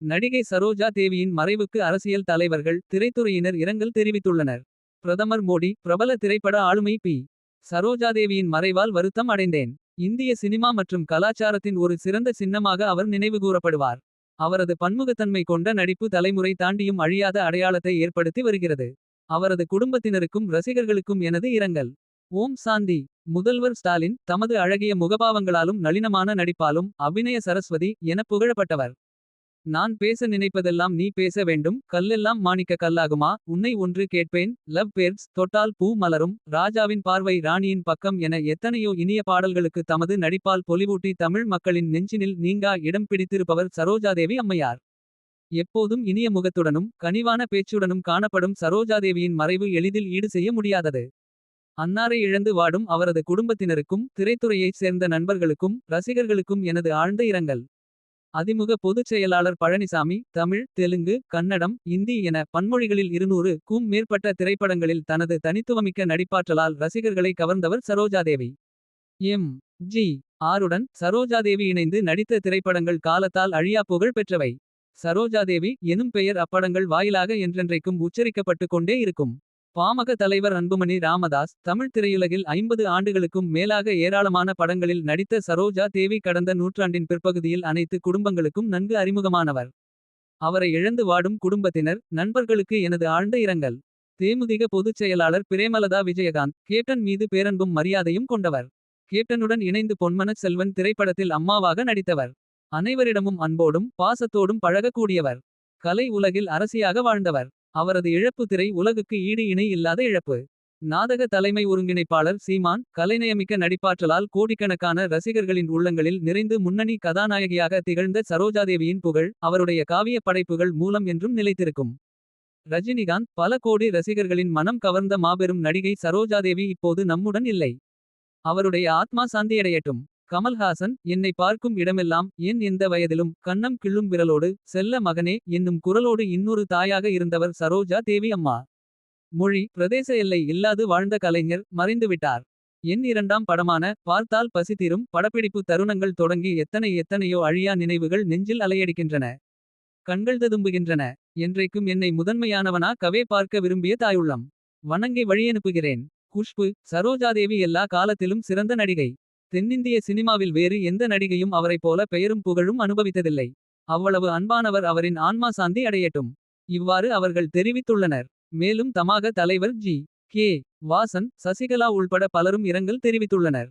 நடிகை சரோஜா தேவியின் மறைவுக்கு அரசியல் தலைவர்கள் திரைத்துறையினர் இரங்கல் தெரிவித்துள்ளனர். பிரதமர் மோடி பிரபல திரைப்பட ஆளுமை பி. சரோஜாதேவியின் மறைவால் வருத்தம் அடைந்தேன். இந்திய சினிமா மற்றும் கலாச்சாரத்தின் ஒரு சிறந்த சின்னமாக அவர் நினைவுகூரப்படுவார். அவரது பன்முகத்தன்மை கொண்ட நடிப்பு தலைமுறை தாண்டியும் அழியாத அடையாளத்தை ஏற்படுத்தி வருகிறது. அவரது குடும்பத்தினருக்கும் ரசிகர்களுக்கும் எனது இரங்கல். ஓம் சாந்தி முதல்வர் ஸ்டாலின் தமது அழகிய முகபாவங்களாலும் நளினமான நடிப்பாலும் அபிநய சரஸ்வதி எனப் புகழப்பட்டவர். நான் பேச நினைப்பதெல்லாம் நீ பேச வேண்டும் கல்லெல்லாம் மாணிக்க கல்லாகுமா உன்னை ஒன்று கேட்பேன் லவ் பேர்ட்ஸ் தொட்டால் பூ மலரும் ராஜாவின் பார்வை ராணியின் பக்கம் என எத்தனையோ இனிய பாடல்களுக்கு தமது நடிப்பால் பொலிவூட்டி தமிழ் மக்களின் நெஞ்சினில் நீங்கா இடம் பிடித்திருப்பவர் சரோஜாதேவி அம்மையார். எப்போதும் இனிய முகத்துடனும் கனிவான பேச்சுடனும் காணப்படும் சரோஜாதேவியின் மறைவு எளிதில் ஈடு செய்ய முடியாதது. அன்னாரை இழந்து வாடும் அவரது குடும்பத்தினருக்கும் திரைத்துறையைச் சேர்ந்த நண்பர்களுக்கும் ரசிகர்களுக்கும் எனது ஆழ்ந்த இரங்கல். அதிமுக பொதுச் செயலாளர் பழனிசாமி தமிழ் தெலுங்கு கன்னடம் இந்தி என பன்மொழிகளில் இருநூறு க்கும் மேற்பட்ட திரைப்படங்களில் தனது தனித்துவமிக்க நடிப்பாற்றலால் ரசிகர்களை கவர்ந்தவர் சரோஜாதேவி. எம். ஜி. ஆருடன் சரோஜாதேவி இணைந்து நடித்த திரைப்படங்கள் காலத்தால் அழியா புகழ் பெற்றவை. சரோஜாதேவி எனும் பெயர் அப்படங்கள் வாயிலாக என்றென்றைக்கும் உச்சரிக்கப்பட்டுக் கொண்டே இருக்கும். பாமக தலைவர் அன்புமணி ராமதாஸ் தமிழ் திரையுலகில் ஐம்பது ஆண்டுகளுக்கும் மேலாக ஏராளமான படங்களில் நடித்த சரோஜா தேவி கடந்த நூற்றாண்டின் பிற்பகுதியில் அனைத்து குடும்பங்களுக்கும் நன்கு அறிமுகமானவர். அவரை இழந்து வாடும் குடும்பத்தினர் நண்பர்களுக்கு எனது ஆழ்ந்த இரங்கல். தேமுதிக பொதுச் செயலாளர் பிரேமலதா விஜயகாந்த் கேப்டன் மீது பேரன்பும் மரியாதையும் கொண்டவர். கேப்டனுடன் இணைந்து பொன்மனச் செல்வன் திரைப்படத்தில் அம்மாவாக நடித்தவர். அனைவரிடமும் அன்போடும் பாசத்தோடும் பழகக்கூடியவர். கலை உலகில் அரசியாக வாழ்ந்தவர். அவரது இழப்பு திரை உலகுக்கு ஈடு இணை இல்லாத இழப்பு. நாதக தலைமை ஒருங்கிணைப்பாளர் சீமான் கலைநயமிக்க நடிப்பாற்றலால் கோடிக்கணக்கான ரசிகர்களின் உள்ளங்களில் நிறைந்து முன்னணி கதாநாயகியாக திகழ்ந்த சரோஜாதேவியின் புகழ் அவருடைய காவிய படைப்புகள் மூலம் என்றும் நிலைத்திருக்கும். ரஜினிகாந்த் பல கோடி ரசிகர்களின் மனம் கவர்ந்த மாபெரும் நடிகை சரோஜாதேவி இப்போது நம்முடன் இல்லை. அவருடைய ஆத்மா சாந்தியடையட்டும். கமல்ஹாசன் என்னை பார்க்கும் இடமெல்லாம் என் எந்த வயதிலும் கண்ணம் கிள்ளும் விரலோடு செல்ல மகனே என்னும் குரலோடு இன்னொரு தாயாக இருந்தவர் சரோஜா தேவி அம்மா. மொழி பிரதேச எல்லை இல்லாது வாழ்ந்த கலைஞர் மறைந்துவிட்டார். என் இரண்டாம் படமான பார்த்தால் பசித்திரும் படப்பிடிப்பு தருணங்கள் தொடங்கி எத்தனை எத்தனையோ அழியா நினைவுகள் நெஞ்சில் அலையடிக்கின்றன. கண்கள் ததும்புகின்றன என்றைக்கும் என்னை முதன்மையானவனா கவே பார்க்க விரும்பிய தாயுள்ளம். வணங்கி வழியனுப்புகிறேன். குஷ்பு சரோஜாதேவி எல்லா காலத்திலும் சிறந்த நடிகை. தென்னிந்திய சினிமாவில் வேறு எந்த நடிகையும் அவரைப் போல பெயரும் புகழும் அனுபவித்ததில்லை. அவ்வளவு அன்பானவர் அவரின் ஆன்மா சாந்தி அடையட்டும். இவ்வாறு அவர்கள் தெரிவித்துள்ளனர். மேலும் தமாக தலைவர் ஜி. கே. வாசன் சசிகலா உள்பட பலரும் இரங்கல் தெரிவித்துள்ளனர்.